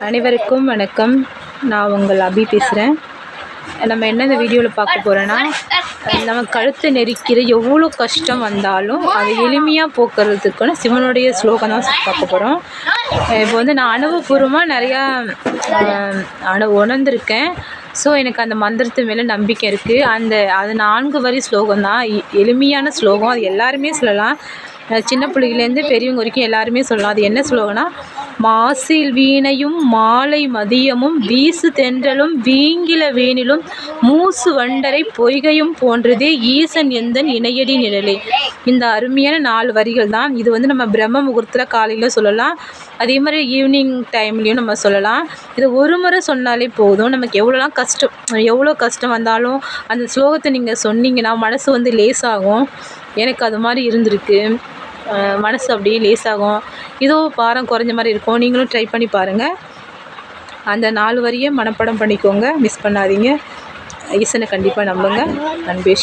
அனைவருக்கும் வணக்கம். நான் உங்கள் அபி பேசுகிறேன் நம்ம என்ன இந்த வீடியோவில் பார்க்க போகிறோன்னா நம்ம கழுத்தை நெரிக்கிற எவ்வளோ கஷ்டம் வந்தாலும் அதை எளிமையாக போக்குறதுக்குன்னு சிவனுடைய ஸ்லோகம் தான் பார்க்க போகிறோம் இப்போ வந்து நான் அனுபவபூர்வமாக நிறையா அனு உணர்ந்திருக்கேன். ஸோ எனக்கு அந்த மந்திரத்து மேலே நம்பிக்கை இருக்குது அந்த அது நான்கு வரி ஸ்லோகம் தான். எ- எளிமையான ஸ்லோகம். அது எல்லாருமே சொல்லலாம். சின்ன பிள்ளைகள்லேருந்து பெரியவங்க வரைக்கும் எல்லாருமே சொல்லலாம். அது என்ன ஸ்லோகம்னா மாசில் வீணையும் மாலை மதியமும் வீசு தென்றலும் வீங்கில வீணிலும் மூசு வண்டரை பொய்கையும் போன்றதே ஈசன் எந்தன் இணையடி நிழலே. இந்த அருமையான நாலு வரிகள் தான். இது வந்து நம்ம பிரம்ம முகூர்த்தத்தில் காலையில் சொல்லலாம். அதே மாதிரி ஈவினிங் டைம்லேயும் நம்ம சொல்லலாம். இது ஒரு முறை சொன்னாலே போதும். நமக்கு எவ்வளோலாம் கஷ்டம் எவ்வளோ கஷ்டம் வந்தாலும் அந்த ஸ்லோகத்தை நீங்கள் சொன்னீங்கன்னா மனசு வந்து லேசாகும். எனக்கு அது மாதிரி இருந்திருக்கு. மனசு அப்படியே லேசாகும். ஏதோ பாரம் குறைஞ்ச மாதிரி இருக்கும். நீங்களும் ட்ரை பண்ணி பாருங்கள் அந்த நாலு வரியை மனப்பாடம் பண்ணிக்கோங்க. மிஸ் பண்ணாதீங்க. ஈசனை கண்டிப்பாக நம்புங்க. அன்பே